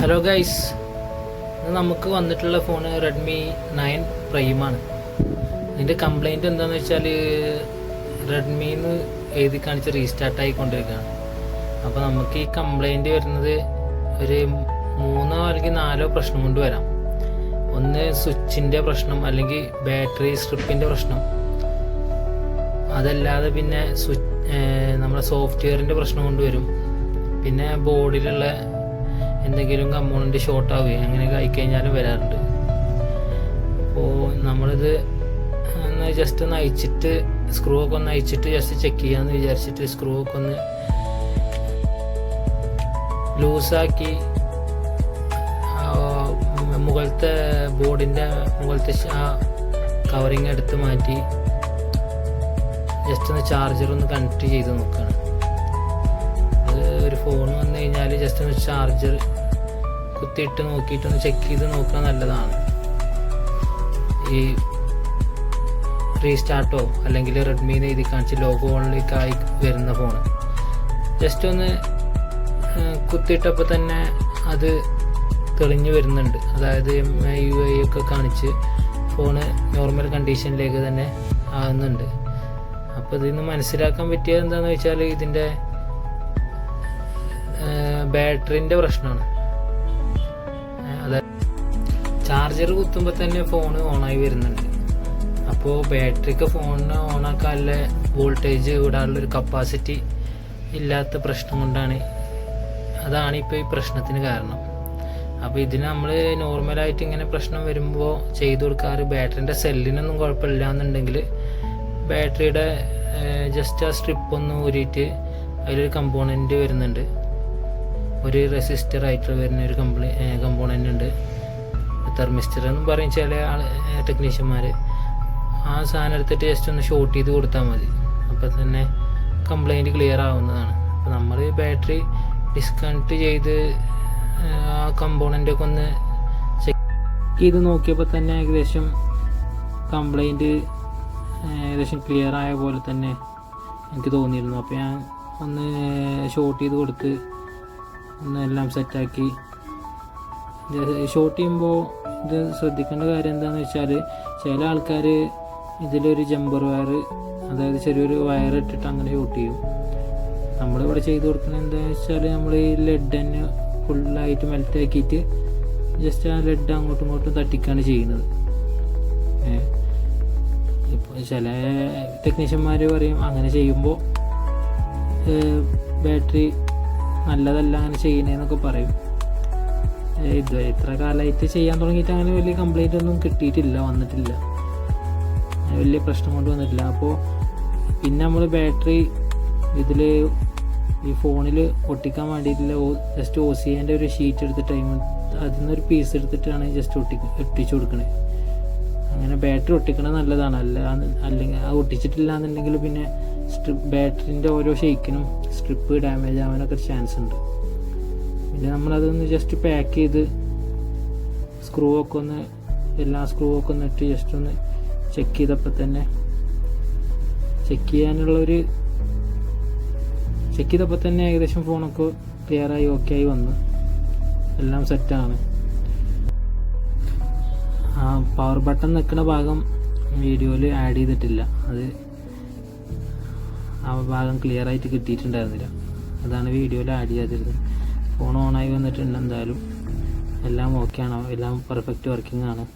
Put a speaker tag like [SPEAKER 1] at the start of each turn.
[SPEAKER 1] Hello guys നമുക്ക് വന്നിട്ടുള്ള phone Redmi nine പ്രൈമാണ് ഇതിന്റെ കംപ്ലൈന്റ് എന്താണെന്ന് വെച്ചാൽ റെഡ്മിന്ന് എഴുതി കാണിച്ച് റീസ്റ്റാർട്ട് ആയിക്കൊണ്ടിരിക്കുകയാണ്. അപ്പോൾ നമുക്ക് ഈ കംപ്ലൈന്റ് വരുന്നത് ഒരു മൂന്നോ അല്ലെങ്കിൽ നാലോ പ്രശ്നം കൊണ്ട് വരാം. ഒന്ന് സ്വിച്ചിന്റെ പ്രശ്നം അല്ലെങ്കിൽ ബാറ്ററി സ്ട്രിപ്പിന്റെ പ്രശ്നം. അതല്ലാതെ പിന്നെ സ്വിച്ച് നമ്മുടെ സോഫ്റ്റ്വെയറിന്റെ പ്രശ്നം കൊണ്ട് വരും. പിന്നെ ബോർഡിലുള്ള എന്തെങ്കിലും കമ്പോണന്റ് ഷോർട്ട് ആവുകയും അങ്ങനെയൊക്കെ ആയിക്കഴിഞ്ഞാലും വരാറുണ്ട്. അപ്പോൾ നമ്മളിത് ഒന്ന് ജസ്റ്റ് ഒന്ന് അയച്ചിട്ട് സ്ക്രൂ ഒക്കെ ഒന്ന് അയച്ചിട്ട് ജസ്റ്റ് ചെക്ക് ചെയ്യാമെന്ന് വിചാരിച്ചിട്ട് സ്ക്രൂ ഒക്കെ ഒന്ന് ലൂസാക്കി മുകളിലത്തെ ബോർഡിന്റെ മുകളിലത്തെ കവറിങ് എടുത്ത് മാറ്റി ജസ്റ്റ് ഒന്ന് ചാർജർ ഒന്ന് കണക്ട് ചെയ്ത് നോക്കുകയാണ് അത് ഒരു ഫോൺ വന്നു കഴിഞ്ഞാൽ ജസ്റ്റ് ഒന്ന് ചാർജർ കുത്തിയിട്ട് നോക്കിയിട്ട് ഒന്ന് ചെക്ക് ചെയ്ത് നോക്കുക നല്ലതാണ്. ഈ റീസ്റ്റാർട്ടോ അല്ലെങ്കിൽ റെഡ്മിന്ന് എഴുതി കാണിച്ച് ലോഗോ ഓണിലേക്കായി വരുന്ന ഫോൺ ജസ്റ്റ് ഒന്ന് കുത്തിയിട്ടപ്പോൾ തന്നെ അത് തെളിഞ്ഞു വരുന്നുണ്ട്. അതായത് എം ഐ യു ഐ ഒക്കെ കാണിച്ച് ഫോണ് നോർമൽ കണ്ടീഷനിലേക്ക് തന്നെ ആകുന്നുണ്ട് അപ്പോൾ ഇതിൽ നിന്ന് മനസ്സിലാക്കാൻ പറ്റിയത് എന്താണെന്ന് വെച്ചാൽ ഇതിന്റെ ബാറ്ററിന്റെ പ്രശ്നമാണ്. അതായത് ചാർജർ കുത്തുമ്പോൾ തന്നെ ഫോൺ ഓണായി വരുന്നുണ്ട്. അപ്പോൾ ബാറ്ററിക്ക് ഫോണിന് ഓണാക്കാനുള്ള വോൾട്ടേജ് വിടാനുള്ള ഒരു കപ്പാസിറ്റി ഇല്ലാത്ത പ്രശ്നം കൊണ്ടാണ് അതാണ് ഇപ്പോൾ ഈ പ്രശ്നത്തിന് കാരണം. അപ്പോൾ ഇതിന് നമ്മൾ നോർമലായിട്ട് ഇങ്ങനെ പ്രശ്നം വരുമ്പോൾ ചെയ്തു കൊടുക്കാറ് ബാറ്ററിന്റെ സെല്ലിനൊന്നും കുഴപ്പമില്ല എന്നുണ്ടെങ്കിൽ ബാറ്ററിയുടെ ജസ്റ്റ് ആ സ്ട്രിപ്പ് ഒന്ന് ഊരിയിട്ട് അതിലൊരു കമ്പോണന്റ് വരുന്നുണ്ട്. ഒരു റെസിസ്റ്റർ ആയിട്ട് വരുന്ന ഒരു കമ്പ്ലി കമ്പോണന്റ് തെർമിസ്റ്റർ എന്ന് പറയും ചില ടെക്നീഷ്യന്മാർ ആ സാധനം എടുത്തിട്ട് ജസ്റ്റ് ഒന്ന് ഷോർട്ട് ചെയ്ത് കൊടുത്താൽ മതി. അപ്പോൾ തന്നെ കംപ്ലൈന്റ് ക്ലിയർ ആവുന്നതാണ്. അപ്പോൾ നമ്മൾ ബാറ്ററി ഡിസ്കണക്ട് ചെയ്ത് ആ കമ്പോണന്റ് ഒക്കെ ഒന്ന് ചെക്ക് ചെയ്ത് നോക്കിയപ്പോൾ തന്നെ ഏകദേശം കംപ്ലൈന്റ് ഏകദേശം ക്ലിയർ ആയ പോലെ തന്നെ എനിക്ക് തോന്നിയിരുന്നു. അപ്പോൾ ഞാൻ ഒന്ന് ഷോർട്ട് ചെയ്ത് കൊടുത്ത് ഒന്ന് എല്ലാം സെറ്റാക്കി ഷോർട്ട് ചെയ്യുമ്പോൾ ഇത് ശ്രദ്ധിക്കേണ്ട കാര്യം എന്താണെന്ന് വെച്ചാൽ ചില ആൾക്കാർ ഇതിലൊരു ജമ്പർ വയർ അതായത് ചെറിയൊരു വയർ ഇട്ടിട്ട് അങ്ങനെ ഷോട്ട് ചെയ്യും. നമ്മളിവിടെ ചെയ്ത് കൊടുക്കുന്നത് എന്താണെന്ന് വെച്ചാൽ നമ്മൾ ഈ ലെഡ് തന്നെ ഫുള്ളായിട്ട് മെൽറ്റ് ആക്കിയിട്ട് ജസ്റ്റ് ആ ലെഡ് അങ്ങോട്ടും ഇങ്ങോട്ടും തട്ടിക്കാണ് ചെയ്യുന്നത്. ഇപ്പോൾ ചില ടെക്നീഷ്യന്മാർ പറയും അങ്ങനെ ചെയ്യുമ്പോൾ ബാറ്ററി നല്ലതല്ല അങ്ങനെ ചെയ്യണേന്നൊക്കെ പറയും. ഇത് ഇത്ര കാലമായിട്ട് ചെയ്യാൻ തുടങ്ങിയിട്ട് അങ്ങനെ വലിയ കംപ്ലൈന്റ് ഒന്നും കിട്ടിയിട്ടില്ല വന്നിട്ടില്ല. വലിയ പ്രശ്നം കൊണ്ട് വന്നിട്ടില്ല. അപ്പോൾ പിന്നെ നമ്മൾ ബാറ്ററി ഇതിൽ ഈ ഫോണിൽ ഒട്ടിക്കാൻ വേണ്ടിയിട്ടുള്ള ജസ്റ്റ് ഒ സി എന്റെ ഒരു ഷീറ്റ് എടുത്തിട്ട് അതിൽ നിന്നൊരു പീസ് എടുത്തിട്ടാണ് ജസ്റ്റ് ഒട്ടി ഒട്ടിച്ചു കൊടുക്കണേ. അങ്ങനെ ബാറ്ററി ഒട്ടിക്കണത് നല്ലതാണ്. അല്ല അല്ലെങ്കിൽ അത് ഒട്ടിച്ചിട്ടില്ല എന്നുണ്ടെങ്കിൽ പിന്നെ സ്ട്രിപ്പ് ബാറ്ററിന്റെ ഓരോ ഷെയ്ക്കിനും സ്ട്രിപ്പ് ഡാമേജ് ആവാനൊക്കെ ചാൻസ് ഉണ്ട്. പിന്നെ നമ്മളതൊന്ന് ജസ്റ്റ് പാക്ക് ചെയ്ത് സ്ക്രൂ ഒക്കെ ഒന്ന് എല്ലാ സ്ക്രൂ ഒക്കെ ഒന്ന് ഇട്ട് ജസ്റ്റ് ഒന്ന് ചെക്ക് ചെയ്തപ്പോൾ തന്നെ ചെക്ക് ചെയ്യാനുള്ളൊരു ചെക്ക് ചെയ്തപ്പോൾ തന്നെ ഏകദേശം ഫോണൊക്കെ ക്ലിയറായി ഓക്കെ ആയി വന്നു. എല്ലാം സെറ്റാണ് ആ പവർ ബട്ടൺ നിൽക്കുന്ന ഭാഗം വീഡിയോയിൽ ആഡ് ചെയ്തിട്ടില്ല. അത് ആ ഭാഗം ക്ലിയർ ആയിട്ട് കിട്ടിയിട്ടുണ്ടായിരുന്നില്ല. അതാണ് വീഡിയോയിൽ ആഡ് ചെയ്തിരുന്നത് ഫോൺ ഓണായി വന്നിട്ടുണ്ട് എന്തായാലും. എല്ലാം ഓക്കെ ആണ്? എല്ലാം പെർഫെക്റ്റ് വർക്കിംഗ് ആണ്?